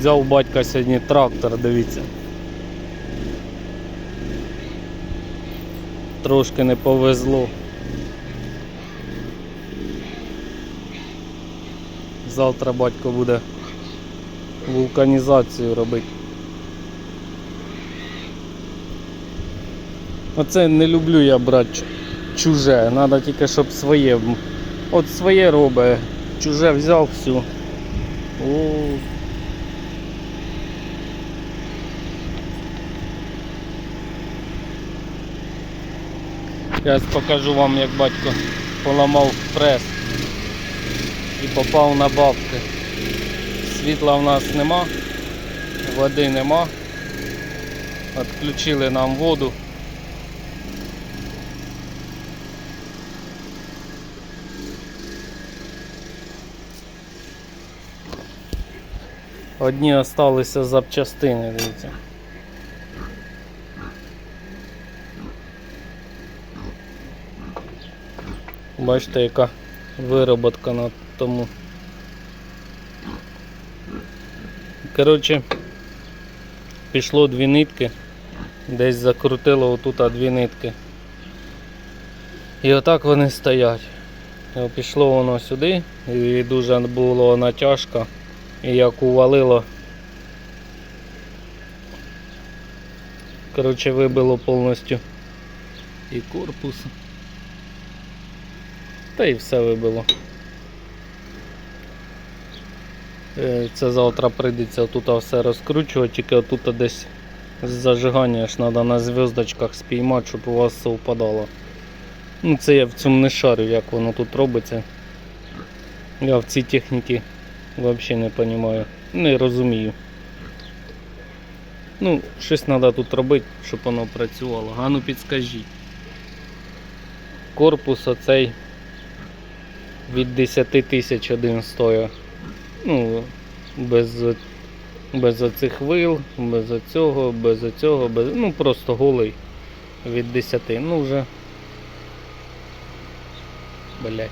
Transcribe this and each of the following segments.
Взяв батька сьогодні трактор, дивіться. Трошки не повезло. Завтра батько буде вулканізацію робити. Оце не люблю я брати чуже, треба тільки щоб своє. От своє робить, чуже взяв всю. О. Зараз покажу вам, як батько поламав прес і попав на бабки. Світла в нас нема, води нема. Відключили нам воду. Одні залишилися запчастини, дивіться. Бачите, яка вироботка на тому. Коротше, пішло дві нитки, десь закрутило отут дві нитки. І отак вони стоять. Пішло воно сюди, і дуже було натяжка. І як увалило. Коротше, вибило повністю і корпус. Та і все вибило. Е, Це завтра прийдеться тут все розкручувати, тільки тут десь зажигання ж треба на зв'язочках спіймати, щоб у вас совпадало. Ну це я в цьому не шарю, як воно тут робиться. Я в цій техніці взагалі не розумію. Не розумію. Ну, щось треба тут робити, щоб воно працювало. А ну підскажіть. Корпус оцей від 10 тисяч один стоїть. Ну, без, без оцих вил, без оцього, без оцього, без, ну просто голий від 10. Ну вже. Блять.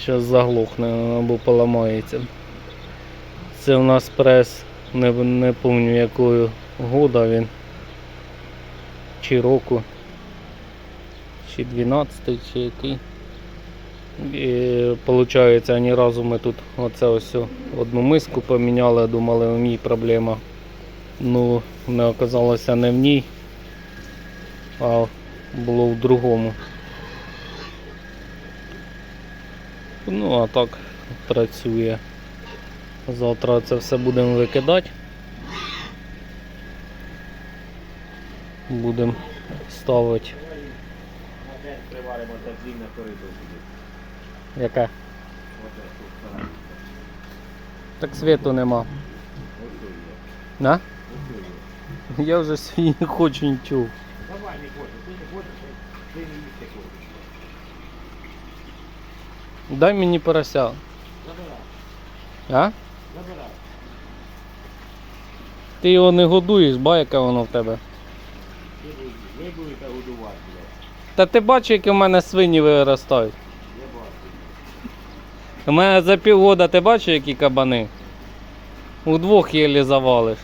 Щас заглохне або поламається. Це у нас прес, не, не пам'ятаю якою года він. Чи року. Чи 12 чи який. І виходить, ні разу ми тут оце ось одну миску поміняли, думали в ній проблема. Ну, не оказалося не в ній, а було в другому. Ну, а так працює. Завтра це все будемо викидати. Будемо ставити. Приваримо та длинна коридор. Яке? Так світу нема. На? Я вже свій не хочу нічого. Давай, не хочеш, ти не хочеш, ти не їсти хочеш. Дай мені порося. Забирай, А? забирай. Ти його не годуєш, ба, яке воно в тебе. Будете- будете годувати, блядь. Та ти бачиш, які в мене свині виростають. У мене за півгода ти бачиш, які кабани? Удвох єлі завалиш.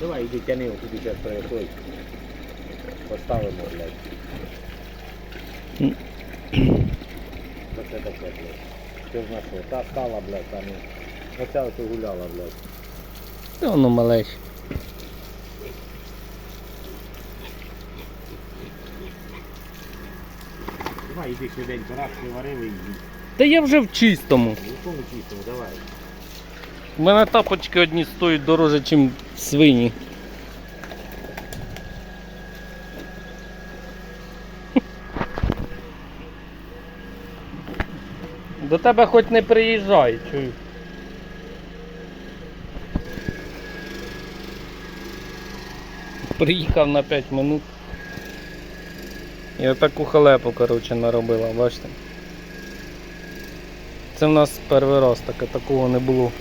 Давай, іди тяни, туди зараз приходь. Поставимо, блядь. Це таке, блядь? Що ж на? Та стала, блядь, та ну. Оця ось гуляла, блядь. Воно малеш. Давай, іди швиденько, раз приварили і їдь. Та я вже в чистому. Ну, кому чистимо, давай. У мене тапочки одні стоять дороже, ніж свині. До тебе хоч не приїжджай, чую. Приїхав на 5 минут. І отаку халепу, коротше, наробила, бачите? Це в нас перший раз таке, такого не було.